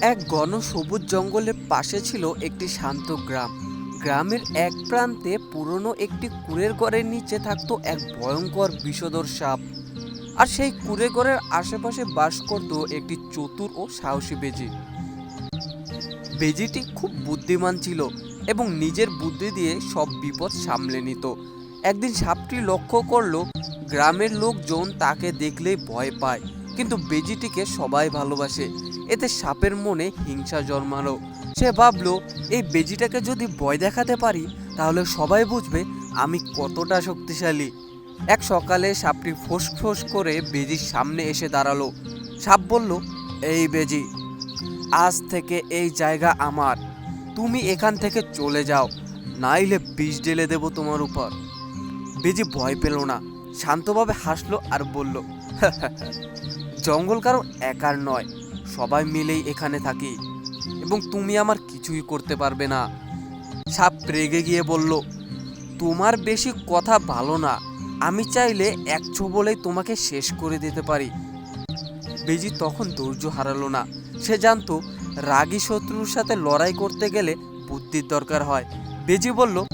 এক ঘন সবুজ জঙ্গলের পাশে ছিল একটি শান্ত গ্রাম। গ্রামের এক প্রান্তে পুরনো একটি কুড়ের ঘরের নিচে থাকতো এক ভয়ঙ্কর বিষধর সাপ। আর সেই কুড়ে ঘরের আশেপাশে বাস করত একটি চতুর ও সাহসী বেজি। বেজিটি খুব বুদ্ধিমান ছিল এবং নিজের বুদ্ধি দিয়ে সব বিপদ সামলে নিত। একদিন সাপটি লক্ষ্য করল, গ্রামের লোকজন তাকে দেখলেই ভয় পায়। কিন্তু বেজিটিকে সবাই ভালোবাসে। এতে সাপের মনে হিংসা জন্মালো। সে ভাবলো, এই বেজিটাকে যদি ভয় দেখাতে পারি, তাহলে সবাই বুঝবে আমি কতটা শক্তিশালী। এক সকালে সাপটি ফোঁস করে বেজির সামনে এসে দাঁড়াল। সাপ বলল, এই বেজি, আজ থেকে এই জায়গা আমার। তুমি এখান থেকে চলে যাও, নাইলে বিষ ঢেলে দেব তোমার উপর। বেজি ভয় পেল না, শান্তভাবে হাসলো আর বলল জঙ্গল কারও একার নয়, সবাই মিলেই এখানে থাকি। এবং তুমি আমার কিছুই করতে পারবে না। সাপ রেগে গিয়ে বলল, তোমার বেশি কথা ভালো না। আমি চাইলে এক বলেই তোমাকে শেষ করে দিতে পারি। বেজি তখন ধৈর্য হারালো না। সে জানতো, রাগী শত্রুর সাথে লড়াই করতে গেলে বুদ্ধির দরকার হয়। বেজি বলল,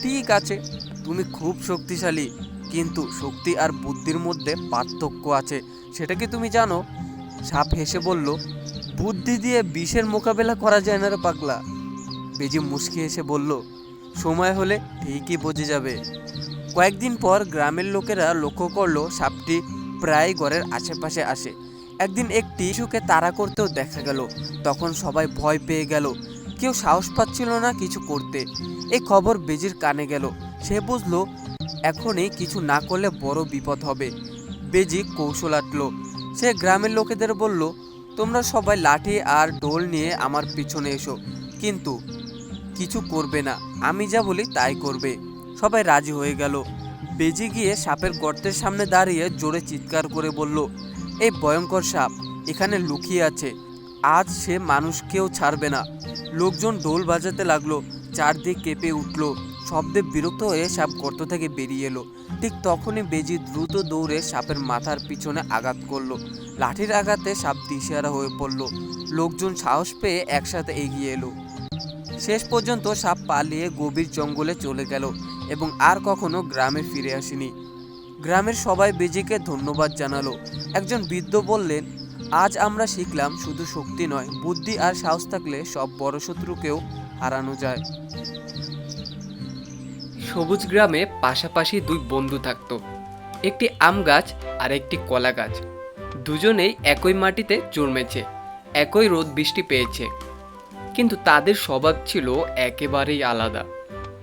ঠিক আছে, তুমি খুব শক্তিশালী, কিন্তু শক্তি আর বুদ্ধির মধ্যে পার্থক্য আছে। সেটা কি তুমি জানো? সাপ হেসে বলল, বুদ্ধি দিয়ে বিষের মোকাবেলা করা যায় না রে পাগলা। বেজি মুচকি হেসে বলল, সময় হলে ঠিকই বোঝে যাবে। কয়েকদিন পর গ্রামের লোকেরা লক্ষ্য করল সাপটি প্রায় ঘরের আশেপাশে আসে। একদিন একটি শিশুকে তাড়া করতেও দেখা গেল। তখন সবাই ভয় পেয়ে গেল। কেউ সাহস পাচ্ছিল না কিছু করতে। এই খবর বেজির কানে গেল। সে বুঝলো, এখনই কিছু না করলে বড় বিপদ হবে। বেজি কৌশল আটলো। সে গ্রামের লোকেদের বলল, তোমরা সবাই লাঠি আর ঢোল নিয়ে আমার পিছনে এসো, কিন্তু কিছু করবে না। আমি যা বলি তাই করবে। সবাই রাজি হয়ে গেল। বেজি গিয়ে সাপের গর্তের সামনে দাঁড়িয়ে জোরে চিৎকার করে বলল, এই ভয়ঙ্কর সাপ এখানে লুকিয়ে আছে। আজ সে মানুষকেও ছাড়বে না। লোকজন ঢোল বাজাতে লাগল, চারদিক কেঁপে উঠল। শব্দে বিরক্ত হয়ে সাপ গর্ত থেকে বেরিয়ে এলো। ঠিক তখনই বেজি দ্রুত দৌড়ে সাপের মাথার পিছনে আঘাত করল। লাঠির আঘাতে সাপ দিশেহারা হয়ে পড়ল। লোকজন সাহস পেয়ে একসাথে এগিয়ে এলো। শেষ পর্যন্ত সাপ পালিয়ে গভীর জঙ্গলে চলে গেল এবং আর কখনো গ্রামে ফিরে আসেনি। গ্রামের সবাই বেজিকে ধন্যবাদ জানালো। একজন বৃদ্ধ বললেন, আজ আমরা শিখলাম শুধু শক্তি নয়, বুদ্ধি আর সাহস থাকলে সব বড় শত্রুকেও হারানো যায়। সবুজ গ্রামে পাশাপাশি দুই বন্ধু থাকতো। একটি আম গাছ আর একটি কলা গাছ। দুজনেই একই মাটিতে জন্মেছে, একই রোদ বৃষ্টি পেয়েছে। কিন্তু তাদের স্বভাব ছিল একেবারেই আলাদা।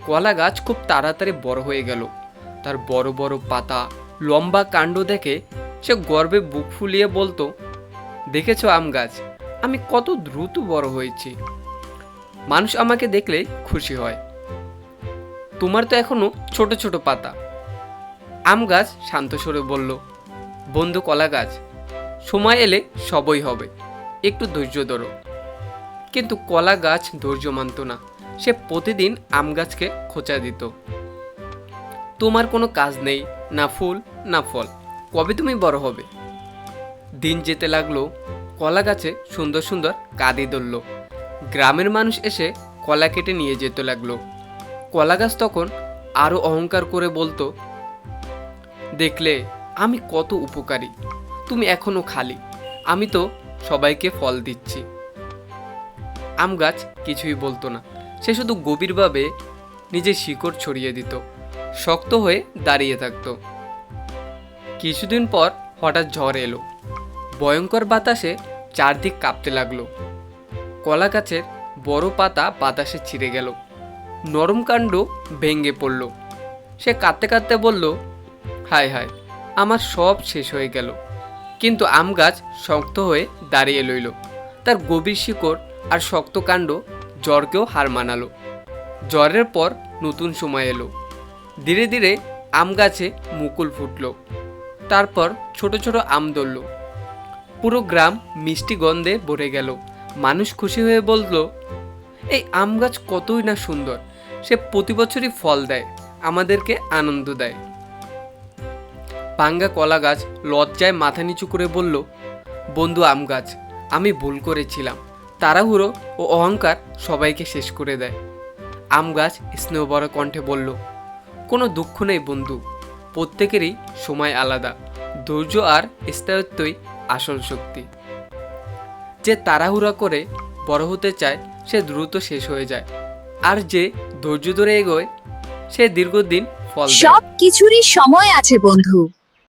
কলা গাছ খুব তাড়াতাড়ি বড় হয়ে গেল। তার বড় বড় পাতা, লম্বা কাণ্ড দেখে সে গর্বে বুক ফুলিয়ে বলতো, দেখেছ আম গাছ? আমি কত দ্রুত বড় হয়েছি। মানুষ আমাকে দেখলে খুশি হয়। তোমার তো এখনও ছোট ছোট পাতা। আম গাছ শান্ত স্বরে বলল, বন্ধু কলা গাছ, সময় এলে সবই হবে, একটু ধৈর্য ধরো। কিন্তু কলা গাছ ধৈর্য মানত না, সে প্রতিদিন আম গাছকে খোঁচা দিত। তোমার কোনো কাজ নেই, না ফুল, না ফল, কবে তুমি বড় হবে? দিন যেতে লাগল, কলা গাছে সুন্দর সুন্দর কাঁদি ধরল। গ্রামের মানুষ এসে কলা কেটে নিয়ে যেতে লাগল। কলা গাছ তখন আরও অহংকার করে বলতো, দেখলে, আমি কত উপকারী। তুমি এখনও খালি। আমি তো সবাইকে ফল দিচ্ছি আম গাছ কিছুই বলতো না। সে শুধু গভীরভাবে নিজের শিকড় ছড়িয়ে দিত। শক্ত হয়ে দাঁড়িয়ে থাকতো। কিছুদিন পর হঠাৎ ঝড় এলো। ভয়ঙ্কর বাতাসে চারদিক কাঁপতে লাগল। কলা গাছের বড় পাতা বাতাসে ছিঁড়ে গেল। নরম কাণ্ড ভেঙে পড়ল। সে কাঁদতে কাঁদতে বলল, হায় হায়, আমার সব শেষ হয়ে গেল। কিন্তু আম গাছ শক্ত হয়ে দাঁড়িয়ে লইল তার গভীর শিকড় আর শক্ত কাণ্ড জ্বরকেও হার মানালো। জ্বরের পর নতুন সময় এলো। ধীরে ধীরে আম গাছে মুকুল ফুটলো। তারপর ছোট ছোট আম ধরল। পুরো গ্রাম মিষ্টি গন্ধে ভরে গেল। মানুষ খুশি হয়ে বলল, এই আম গাছ কতই না সুন্দর। সে প্রতি বছরই ফল দেয়, আমাদেরকে আনন্দ দেয়। পাঙ্গা কলা গাছ লজ্জায় মাথা নিচু করে বলল, বন্ধু, আম গাছ, আমি ভুল করেছিলাম। তাড়াহুড়ো ও অহংকার সবাইকে শেষ করে দেয়। আম গাছ স্নেহ বড় কণ্ঠে বলল, কোনো দুঃখ নেই বন্ধু, প্রত্যেকেরই সময় আলাদা, ধৈর্য আর স্থায়িত্বই আসল শক্তি। যে তাড়াহুড়া করে বড় হতে চায়, সে দ্রুত শেষ হয়ে যায়। আর যে ধৈর্য ধরে এগোয় সে দীর্ঘদিন ফল সব কিছুরই সময় আছে বন্ধু।